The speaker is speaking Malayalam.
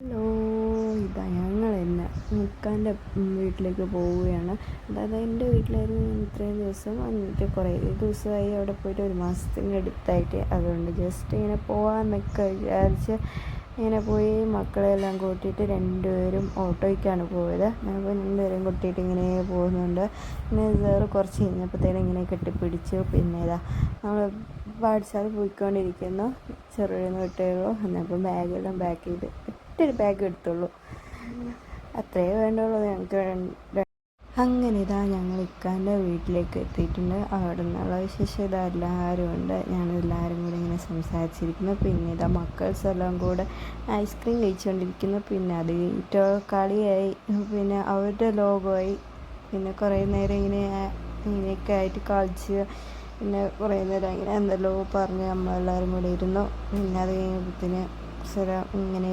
ഹലോ ഇതാ ഞങ്ങൾ തന്നെ മുക്കാന്റെ വീട്ടിലേക്ക് പോവുകയാണ്. അതായത് എന്റെ വീട്ടിലായിരുന്നു ഇത്രയും ദിവസം എന്നിട്ട് കുറേ ദിവസമായി അവിടെ പോയിട്ട് ഒരു മാസത്തിന്റെ അടുത്തായിട്ട്. അതുകൊണ്ട് ജസ്റ്റ് ഇങ്ങനെ പോകാമെന്നൊക്കെ വിചാരിച്ച് ഇങ്ങനെ പോയി മക്കളെല്ലാം കൂട്ടിയിട്ട് രണ്ടുപേരും ഓട്ടോയ്ക്കാണ് പോയത്. അപ്പോൾ രണ്ടുപേരും കൂട്ടിയിട്ട് ഇങ്ങനെ പോകുന്നുണ്ട്. പിന്നെ വേറെ കുറച്ച് കഴിഞ്ഞപ്പോഴത്തേനും ഇങ്ങനെ കെട്ടിപ്പിടിച്ചു. പിന്നെ ഇതാ നമ്മൾ പാഠശാല പോയിക്കൊണ്ടിരിക്കുന്നു. ചെറുതെന്ന് വിട്ടേയുള്ളൂ എന്നപ്പോൾ ബാഗെല്ലാം ബാക്ക് ചെയ്ത് ഒറ്റൊരു ബാഗ് എടുത്തുള്ളൂ. അത്രയേ വേണ്ടുള്ളൂ. ഞങ്ങൾക്ക് അങ്ങനെ ഇതാ ഞങ്ങൾ ഇക്കാന്റെ വീട്ടിലേക്ക് എത്തിയിട്ടുണ്ട്. അവിടെ നിന്നുള്ള വിശേഷം ഇതാ എല്ലാവരും ഉണ്ട്. ഞങ്ങളെല്ലാവരും കൂടി ഇങ്ങനെ സംസാരിച്ചിരിക്കുന്നു. പിന്നെ ഇതാ മക്കൾസ് എല്ലാം കൂടെ ഐസ്ക്രീം കഴിച്ചുകൊണ്ടിരിക്കുന്നു പിന്നെ അത് കഴിഞ്ഞിട്ട് കളിയായി. പിന്നെ അവരുടെ ലോകമായി. പിന്നെ കുറേ നേരം ഇങ്ങനെ ഇങ്ങനെയൊക്കെ ആയിട്ട് കളിച്ച്. പിന്നെ കുറേ നേരം ഇങ്ങനെ എന്തെല്ലോ പറഞ്ഞ് നമ്മളെല്ലാവരും കൂടി ഇരുന്നു. പിന്നെ അത് കഴിഞ്ഞപ്പോഴത്തേന് ഇങ്ങനെ